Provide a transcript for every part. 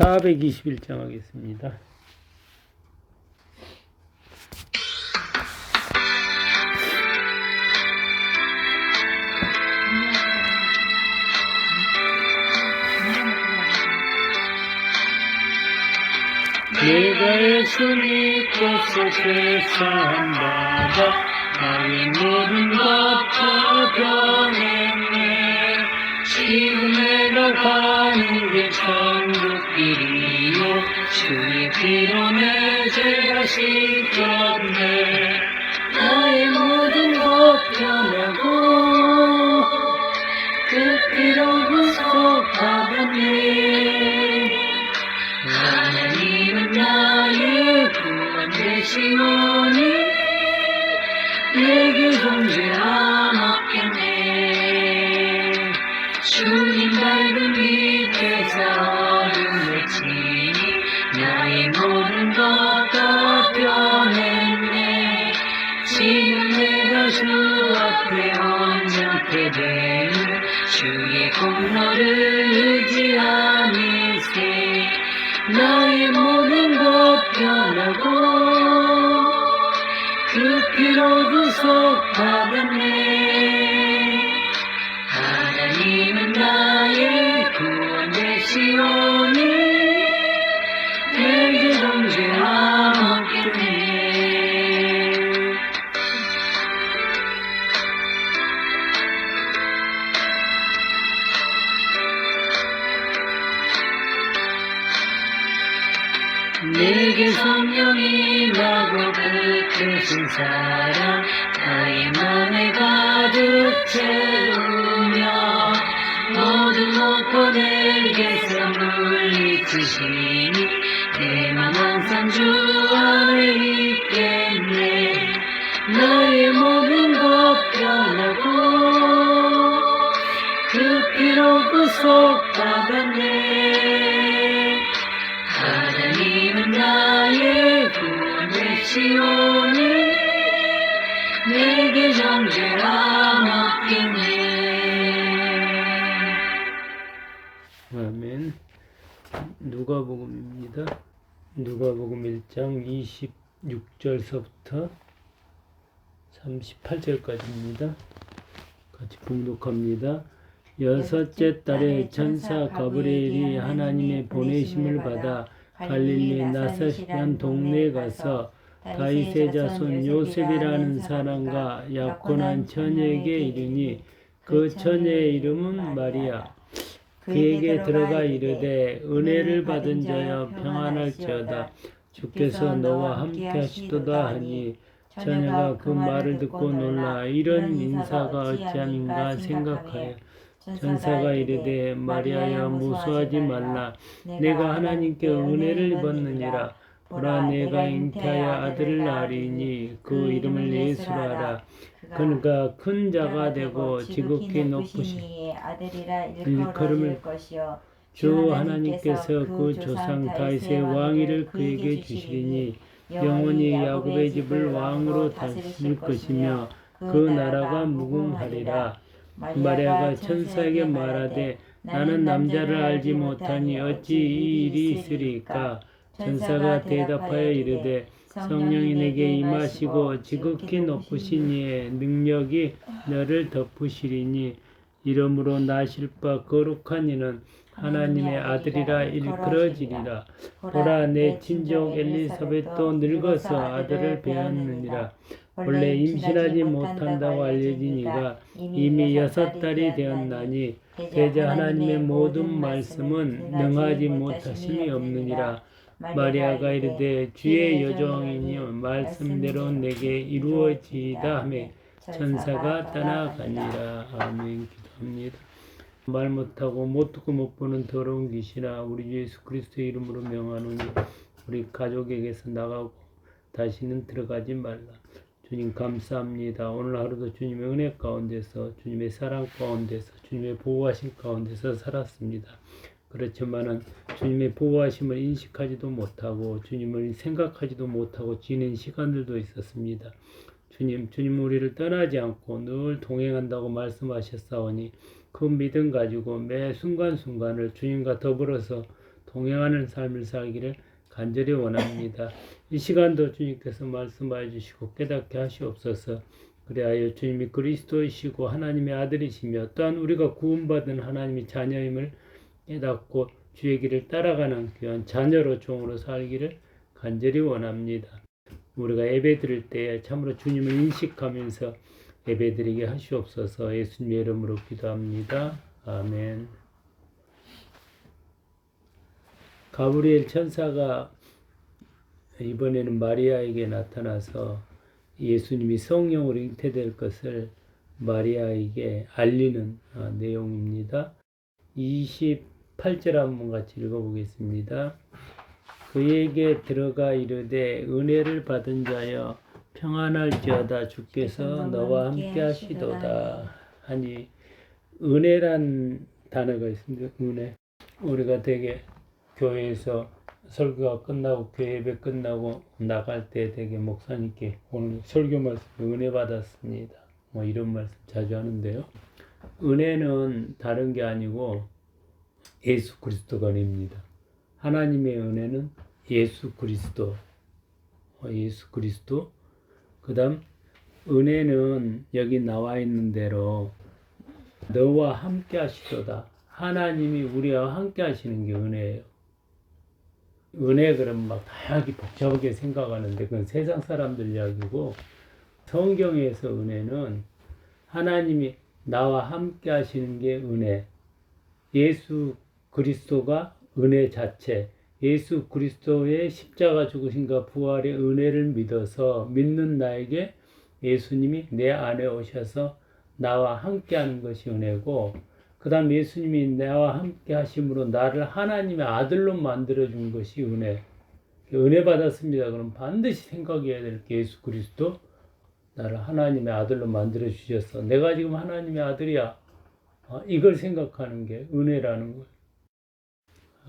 421장 하겠습니다. 내가 예수 믿고서 죄사함받아 나의 모든 것다 변했네 지금 내가 가는 길천 국길이요 주 공로를 의지하니세 나의 모든 것 변하고 그 피로 구속받 끝으신 사랑 나의 맘에 가득 채우며 모든 내게서 물리치시니 내 맘 항상 주 안에 있겠네. 나의 모든 것 변하고 그 피로 구속 받았네. 하나님은 나의 구원 되시오 없겠네 아멘 누가복음입니다. 누가복음 1장 26절서부터 38절까지입니다. 같이 봉독합니다. 여섯째 달에 천사 가브리엘이 하나님의 보내심을 받아 갈릴리 나사시란 동네에 가서 다윗의 자손 요셉이라는 사람과 약혼한 처녀에게 이르니 그 처녀의 이름은 마리아. 그에게 들어가 이르되 은혜를 받은 자여 평안할지어다. 주께서 너와 함께 하시도다 하니 처녀가 그 말을 듣고 놀라 이런 인사가 어찌함인가 생각하여 전사가 이르되 마리아여 무수하지 말라. 내가 하나님께 은혜를 입었느니라 보라? 내가 잉태하여 아들을 낳으리니 그 이름을 예수라 그러니까 큰 자가 되고 지극히 높으신 아들이라 일컬음을 일컬을 것이요. 주 하나님께서 그 조상 다윗의 왕위를 그에게 주시리니 영원히 야곱의 집을 왕으로 다스릴 것이며 그 나라가 무궁하리라. 마리아가 천사에게 말하되 나는 남자를 알지 못하니 어찌 이 일이 있으리까 천사가 대답하여 이르되 성령이 내게 임하시고 지극히 높으신 이의 능력이 너를 덮으시리니 이러므로 나실 바 거룩한 이는 하나님의 아들이라 일컬어지리라. 보라 내 친족 엘리사벳도 늙어서 아들을 배웠느니라. 원래 임신하지 못한다고 알려진 이가 이미 여섯 달이 되었나니 대자 하나님의 모든 말씀은 능하지 못하심이 없느니라 마리아가 이르되 주의 여종이니 말씀대로 내게 이루어지이다 하며 천사가 떠나가니라. 아멘. 기도합니다. 말 못하고 못 듣고 못 보는 더러운 귀신아 우리 주 예수 그리스도의 이름으로 명하노니 우리 가족에게서 나가고 다시는 들어가지 말라. 주님 감사합니다. 오늘 하루도 주님의 은혜 가운데서 주님의 사랑 가운데서 주님의 보호하심 가운데서 살았습니다. 그렇지만은 주님의 보호하심을 인식하지도 못하고 주님을 생각하지도 못하고 지낸 시간들도 있었습니다. 주님, 주님 우리를 떠나지 않고 늘 동행한다고 말씀하셨사오니 그 믿음 가지고 매 순간순간을 주님과 더불어서 동행하는 삶을 살기를 간절히 원합니다. 이 시간도 주님께서 말씀하여 주시고 깨닫게 하시옵소서. 그리하여 주님이 그리스도이시고 하나님의 아들이시며 또한 우리가 구원받은 하나님의 자녀임을 깨닫고 주의 길을 따라가는 귀한 자녀로 종으로 살기를 간절히 원합니다. 우리가 예배 드릴 때에 참으로 주님을 인식하면서 예배 드리게 하시옵소서 예수님의 이름으로 기도합니다. 아멘. 가브리엘 천사가 이번에는 마리아에게 나타나서 예수님이 성령으로 잉태될 것을 마리아에게 알리는 아, 내용입니다. 28절 한번 같이 읽어보겠습니다. 그에게 들어가 이르되 은혜를 받은 자여 평안할지어다 주께서 너와 함께 하시도다 하니 은혜란 단어가 있습니다. 은혜. 우리가 되게 교회에서 설교가 끝나고 교회 예배 끝나고 나갈 때 되게 목사님께 오늘 설교 말씀 은혜 받았습니다. 뭐 이런 말씀 자주 하는데요. 은혜는 다른 게 아니고 예수 그리스도가 은혜입니다. 하나님의 은혜는 예수 그리스도, 어, 예수 그리스도. 그 다음 은혜는 여기 나와 있는 대로 너와 함께 하시도다. 하나님이 우리와 함께 하시는 게 은혜예요. 은혜 그럼 막 다양하게 복잡하게 생각하는데 그건 세상 사람들 이야기고 성경에서 은혜는 하나님이 나와 함께 하시는 게 은혜. 예수 그리스도가 은혜 자체. 예수 그리스도의 십자가 죽으신가 부활의 은혜를 믿어서 믿는 나에게 예수님이 내 안에 오셔서 나와 함께 하는 것이 은혜고 그 다음 예수님이 나와 함께 하심으로 나를 하나님의 아들로 만들어 준 것이 은혜. 은혜 받았습니다. 그럼 반드시 생각해야 될 게 예수 그리스도 나를 하나님의 아들로 만들어 주셨어. 내가 지금 하나님의 아들이야. 아, 이걸 생각하는 게 은혜라는 거예요.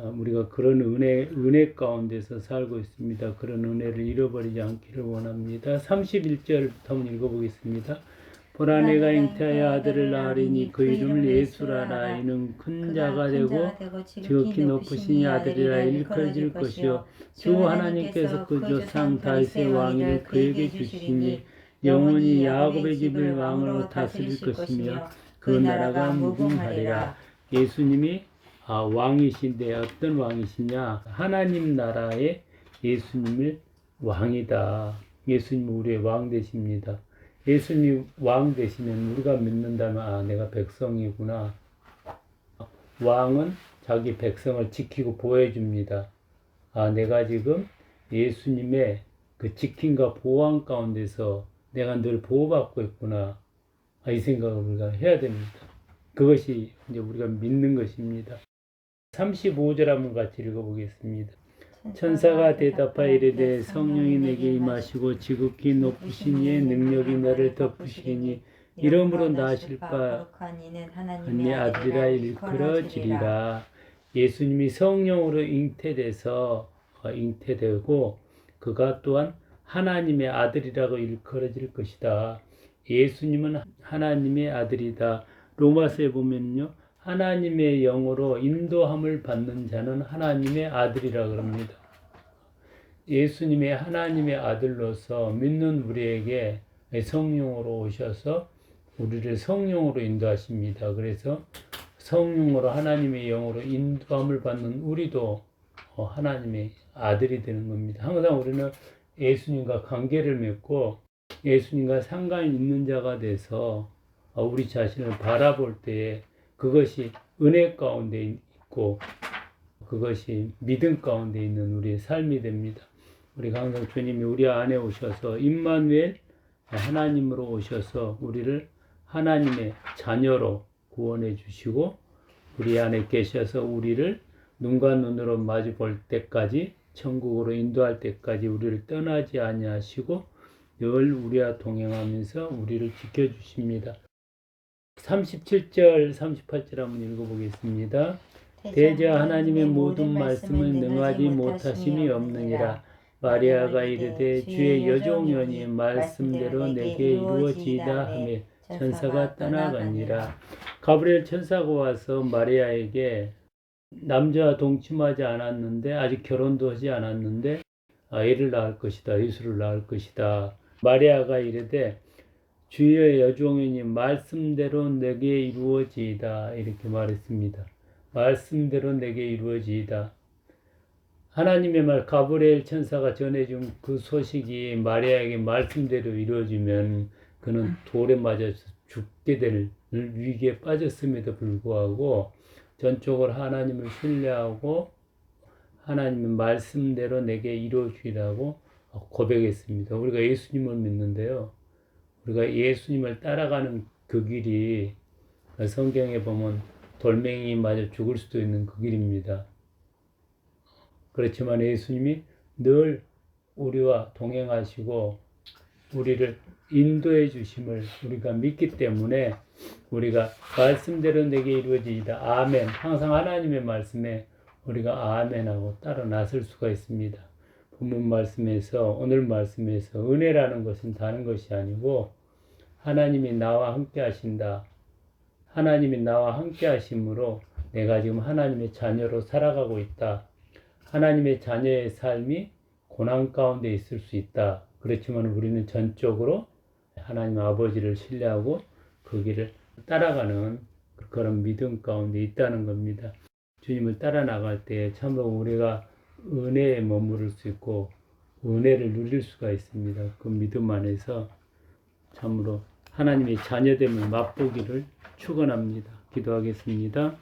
아, 우리가 그런 은혜, 은혜 가운데서 살고 있습니다. 그런 은혜를 잃어버리지 않기를 원합니다. 31절부터 한번 읽어보겠습니다. 보라 내가 잉태하여 아들을 낳으리니 그 이름을 예수라라 이는 큰 자가 되고 지극히 높으신 아들이라 일컬어질 것이요 주 하나님께서 그 조상 다윗의 왕위를 그에게 주시니 영원히 야곱의 집을 왕으로 다스릴 것이며 그 나라가 무궁하리라 예수님이 아, 왕이신데 어떤 왕이시냐 하나님 나라의 예수님을 왕이다 예수님 우리의 왕 되십니다 예수님 왕 되시면 우리가 믿는다면 아 내가 백성이구나. 왕은 자기 백성을 지키고 보호해줍니다. 아 내가 지금 예수님의 그 지킴과 보호함 가운데서 내가 늘 보호받고 있구나. 아, 이 생각을 우리가 해야 됩니다. 그것이 이제 우리가 믿는 것입니다. 35절 한번 같이 읽어보겠습니다. 천사가 대답하여 이르되 성령이 내게 임하시고 지극히 높으신 이의 능력이 너를 덮으시니 이러므로 나실 바 언니 아들이라 일컬어지리라 예수님이 성령으로 잉태돼서 어, 잉태되고 그가 또한 하나님의 아들이라고 일컬어질 것이다. 예수님은 하나님의 아들이다. 로마서에 보면요. 하나님의 영으로 인도함을 받는 자는 하나님의 아들이라 그럽니다. 예수님의 하나님의 아들로서 믿는 우리에게 성령으로 오셔서 우리를 성령으로 인도하십니다. 그래서 성령으로 하나님의 영으로 인도함을 받는 우리도 어, 하나님의 아들이 되는 겁니다. 항상 우리는 예수님과 관계를 맺고 예수님과 상관이 있는 자가 돼서 어, 우리 자신을 바라볼 때에 그것이 은혜 가운데 있고 그것이 믿음 가운데 있는 우리의 삶이 됩니다. 우리 항상 주님이 우리 안에 오셔서 임마누엘 하나님으로 오셔서 우리를 하나님의 자녀로 구원해 주시고 우리 안에 계셔서 우리를 눈과 눈으로 마주 볼 때까지 천국으로 인도할 때까지 우리를 떠나지 아니하시고 늘 우리와 동행하면서 우리를 지켜 주십니다. 37절 38절 한번 읽어보겠습니다. 대저 하나님의 모든 말씀을 능하지 못하심이 없느니라 마리아가 이르되 주의 여종연이 말씀대로 내게 이루어지이다 하며 천사가 떠나가니라 가브리엘 천사가 와서 마리아에게 남자와 동침하지 않았는데 아직 결혼도 하지 않았는데 아이를 낳을 것이다. 예수를 낳을 것이다. 마리아가 이르되 주의 여종이니 말씀대로 내게 이루어지이다. 이렇게 말했습니다. 말씀대로 내게 이루어지이다. 하나님의 말 가브리엘 천사가 전해준 그 소식이 마리아에게 말씀대로 이루어지면 그는 돌에 맞아서 죽게 될 위기에 빠졌음에도 불구하고 전적으로 하나님을 신뢰하고 하나님의 말씀대로 내게 이루어주리라고 고백했습니다. 우리가 예수님을 믿는데요. 우리가 예수님을 따라가는 그 길이 성경에 보면 돌멩이 맞아 죽을 수도 있는 그 길입니다. 그렇지만 예수님이 늘 우리와 동행하시고 우리를 인도해 주심을 우리가 믿기 때문에 우리가 말씀대로 내게 이루어지이다. 아멘. 항상 하나님의 말씀에 우리가 아멘하고 따라 나설 수가 있습니다. 본문 말씀에서 오늘 말씀에서 은혜라는 것은 다른 것이 아니고 하나님이 나와 함께 하신다. 하나님이 나와 함께 하심으로 내가 지금 하나님의 자녀로 살아가고 있다. 하나님의 자녀의 삶이 고난 가운데 있을 수 있다. 그렇지만 우리는 전적으로 하나님 아버지를 신뢰하고 그 길을 따라가는 그런 믿음 가운데 있다는 겁니다. 주님을 따라 나갈 때 참으로 우리가 은혜에 머무를 수 있고 은혜를 누릴 수가 있습니다. 그 믿음 안에서 참으로 하나님의 자녀됨을 맛보기를 축원합니다. 기도하겠습니다.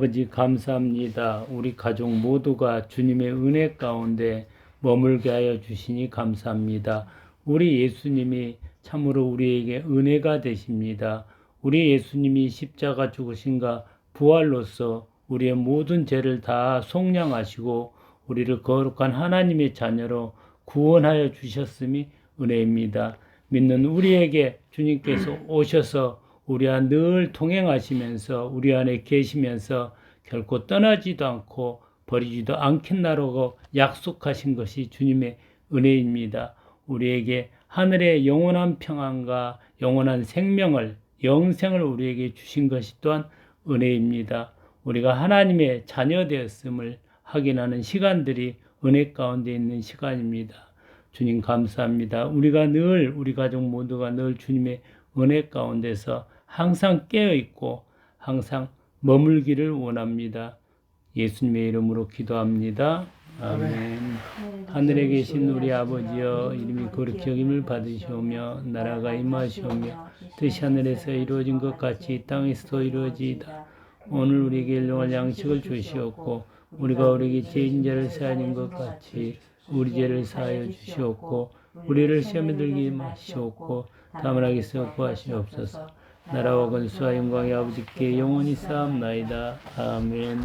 아버지 감사합니다. 우리 가족 모두가 주님의 은혜 가운데 머물게 하여 주시니 감사합니다. 우리 예수님이 참으로 우리에게 은혜가 되십니다. 우리 예수님이 십자가 죽으신가 부활로서 우리의 모든 죄를 다 속량하시고 우리를 거룩한 하나님의 자녀로 구원하여 주셨음이 은혜입니다. 믿는 우리에게 주님께서 오셔서 우리와 늘 동행하시면서 우리 안에 계시면서 결코 떠나지도 않고 버리지도 않겠나라고 약속하신 것이 주님의 은혜입니다. 우리에게 하늘의 영원한 평안과 영원한 생명을 영생을 우리에게 주신 것이 또한 은혜입니다. 우리가 하나님의 자녀 되었음을 확인하는 시간들이 은혜 가운데 있는 시간입니다. 주님 감사합니다. 우리가 늘 우리 가족 모두가 늘 주님의 은혜 가운데서 항상 깨어 있고 항상 머물기를 원합니다. 예수님의 이름으로 기도합니다. 아멘. 하늘에 계신 우리 아버지여 이름이 거룩히 여김을 받으시오며 나라가 임하시오며 뜻이 하늘에서 이루어진 것 같이 이 땅에서도 이루어지이다. 오늘 우리에게 일용할 양식을 주시옵고 우리가 우리에게 죄인 자를 사하는 것 같이 우리 죄를 사하여 주시옵고 우리를 시험에 들게 마시옵고 다만 하기서 구하시옵소서 나라와 권수와 영광이 아버지께 영원히 쌓옵나이다. 아멘